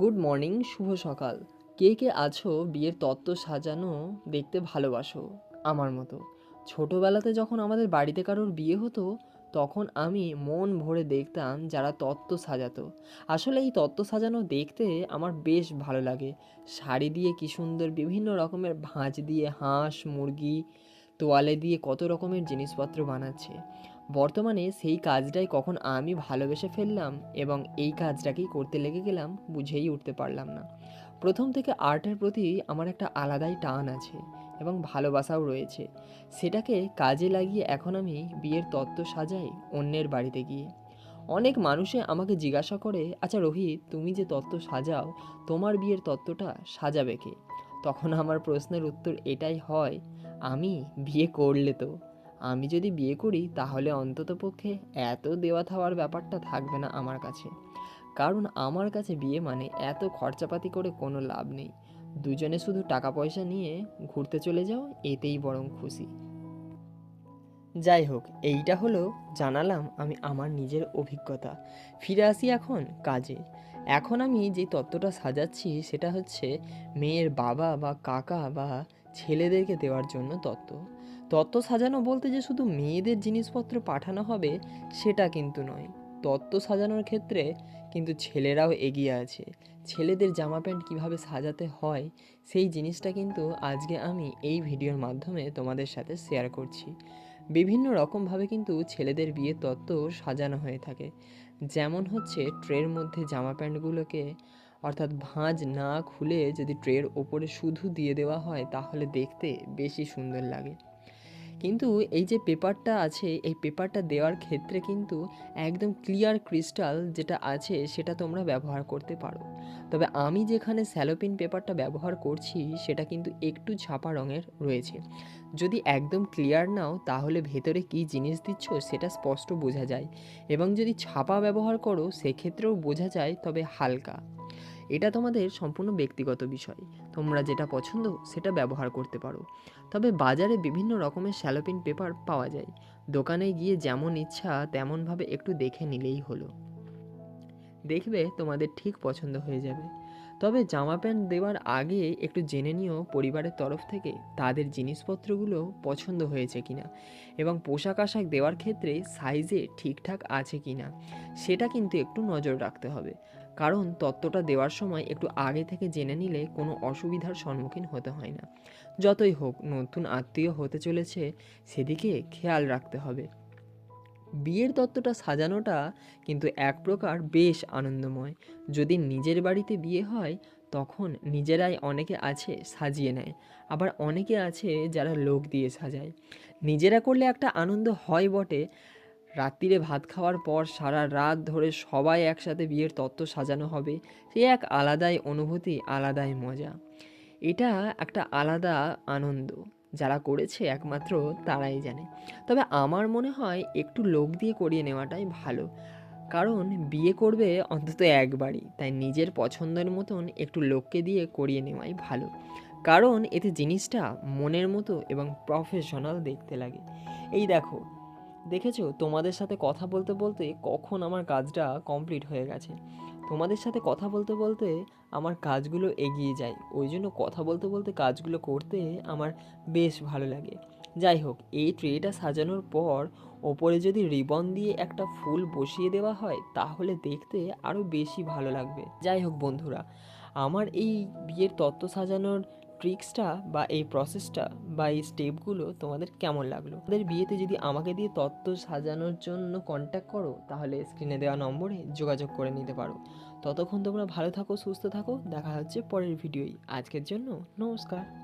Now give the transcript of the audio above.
Good morning, শুভ সকাল। কে কে আছো বিয়ের তত্ত্ব সাজানো দেখতে ভালোবাসো আমার মতো? ছোটোবেলাতে যখন আমাদের বাড়িতে কারোর বিয়ে হতো, তখন আমি মন ভরে দেখতাম যারা তত্ত্ব সাজাতো। আসলে এই তত্ত্ব সাজানো দেখতে আমার বেশ ভালো লাগে। শাড়ি দিয়ে কি সুন্দর বিভিন্ন রকমের ভাঁজ দিয়ে হাঁস, মুরগি, তোয়ালে দিয়ে কত রকমের জিনিসপত্র বানাচ্ছে। বর্তমানে সেই কাজটাই কখন আমি ভালোবেসে ফেললাম এবং এই কাজটাকেই করতে লেগে গেলাম বুঝেই উঠতে পারলাম না। প্রথম থেকে আর্টের প্রতি আমার একটা আলাদাই টান আছে এবং ভালোবাসাও রয়েছে। সেটাকে কাজে লাগিয়ে এখন আমি বিয়ের তত্ত্ব সাজাই অন্যের বাড়িতে গিয়ে। অনেক মানুষে আমাকে জিজ্ঞাসা করে আচ্ছা রোহিত, তুমি যে তত্ত্ব সাজাও, তোমার বিয়ের তত্ত্বটা সাজাবে কে? তখন আমার প্রশ্নের উত্তর এটাই হয়, আমি বিয়ে করলে তো। আমি যদি বিয়ে করি, তাহলে অন্ততপক্ষে এত দেওয়া থাওয়ার ব্যাপারটা থাকবে না আমার কাছে। কারণ আমার কাছে বিয়ে মানে এত খরচাপাতি করে কোনো লাভ নেই। দুজনে শুধু টাকা পয়সা নিয়ে ঘুরতে চলে যাও, এতেই বরং খুশি। যাই হোক এইটা হলো জানালাম আমি আমার নিজের অভিজ্ঞতা। ফিরে আসি এখন কাজে। এখন আমি যে তত্ত্বটা সাজাচ্ছি, সেটা হচ্ছে মেয়ের বাবা বা কাকা বা ছেলেদেরকে দেওয়ার জন্য তত্ত্ব। তত্ত্ব সাজানো বলতে যে শুধু মেয়েদের জিনিসপত্র পাঠানো হবে, সেটা কিন্তু নয়। তত্ত্ব সাজানোর ক্ষেত্রে কিন্তু ছেলেরাও এগিয়ে আছে। ছেলেদের জামা প্যান্ট কীভাবে সাজাতে হয়, সেই জিনিসটা কিন্তু আজকে আমি এই ভিডিওর মাধ্যমে তোমাদের সাথে শেয়ার করছি। বিভিন্ন রকমভাবে কিন্তু ছেলেদের বিয়ে তত্ত্ব সাজানো হয়ে থাকে। যেমন হচ্ছে ট্রের মধ্যে জামা প্যান্টগুলোকে অর্থাৎ ভাঁজ না খুলে যদি ট্রের ওপরে শুধু দিয়ে দেওয়া হয়, তাহলে দেখতে বেশি সুন্দর লাগে। কিন্তু এই যে পেপারটা আছে, এই পেপারটা দেওয়ার ক্ষেত্রে কিন্তু একদম ক্লিয়ার ক্রিস্টাল যেটা আছে, সেটা তোমরা ব্যবহার করতে পারো। তবে আমি যেখানে স্যালোপিন পেপারটা ব্যবহার করছি, সেটা কিন্তু একটু ছাপা রঙের রয়েছে। যদি একদম ক্লিয়ার নাও, তাহলে ভেতরে কী জিনিস দিচ্ছ, সেটা স্পষ্ট বোঝা যায়। এবং যদি ছাপা ব্যবহার করো, সেক্ষেত্রেও বোঝা যায়, তবে হালকা। এটা তোমাদের সম্পূর্ণ ব্যক্তিগত বিষয়। তোমরা যেটা পছন্দ সেটা ব্যবহার করতে পারো। তবে বাজারে বিভিন্ন রকমের স্যালোপিন পেপার পাওয়া যায়। দোকানে গিয়ে যেমন ইচ্ছা তেমনভাবে একটু দেখে নিলেই হলো। দেখবে তোমাদের ঠিক পছন্দ হয়ে যাবে। তবে জামা প্যান্ট দেওয়ার আগে একটু জেনে নিও পরিবারের তরফ থেকে তাদের জিনিসপত্রগুলো পছন্দ হয়েছে কিনা এবং পোশাক আশাক দেওয়ার ক্ষেত্রে সাইজে ঠিকঠাক আছে কিনা, সেটা কিন্তু একটু নজর রাখতে হবে। কারণ তত্ত্বটা দেওয়ার সময় একটু আগে থেকে জেনে নিলে কোনো অসুবিধার সম্মুখীন হতে হয় না। যতই হোক, নতুন আত্মীয় হতে চলেছে, সেদিকে খেয়াল রাখতে হবে। বিয়ের তত্ত্বটা সাজানোটা কিন্তু এক প্রকার বেশ আনন্দময়। যদি নিজের বাড়িতে বিয়ে হয়, তখন নিজেরাই অনেকে আছে সাজিয়ে নেয়। আবার অনেকে আছে যারা লোক দিয়ে সাজায়। নিজেরা করলে একটা আনন্দ হয় বটে রাত্রিরে ভাত খাওয়ার পর সারা রাত ধরে সবাই একসাথে বিয়ের তত্ত্ব সাজানো হবে। সে এক আলাদাই অনুভূতি, আলাদাই মজা। এটা একটা আলাদা আনন্দ। যারা করেছে একমাত্র তারাই জানে। তবে আমার মনে হয় একটু লোক দিয়ে করিয়ে নেওয়াটাই ভালো। কারণ বিয়ে করবে অন্তত একবারই। তাই নিজের পছন্দের মতন একটু লোককে দিয়ে করিয়ে নেওয়াই ভালো। কারণ এতে জিনিসটা মনের মতো এবং প্রফেশনাল দেখতে লাগে। এই দেখো দেখেছ, তোমাদের সাথে কথা বলতে বলতে কখন আমার কাজটা কমপ্লিট হয়ে গেছে। তোমাদের সাথে কথা বলতে বলতে আমার কাজগুলো এগিয়ে যায়। ওই জন্য কথা বলতে বলতে কাজগুলো করতে আমার বেশ ভালো লাগে। যাই হোক, এই ট্রেটা সাজানোর পর ওপরে যদি রিবন দিয়ে একটা ফুল বসিয়ে দেওয়া হয়, তাহলে দেখতে আরও বেশি ভালো লাগবে। যাই হোক বন্ধুরা, আমার এই বিয়ের তত্ত্ব সাজানোর ট্রিক্সটা বা এই প্রসেসটা বা এই স্টেপগুলো তোমাদের কেমন লাগল? তোমাদের বিয়েতে যদি আমাকে দিয়ে তত্ত্ব সাজানোর জন্য কন্ট্যাক্ট করো, তাহলে স্ক্রিনে দেওয়া নম্বরে যোগাযোগ করে নিতে পারো। ততক্ষণ তোমরা ভালো থাকো, সুস্থ থাকো। দেখা হচ্ছে পরের ভিডিওই আজকের জন্য নমস্কার।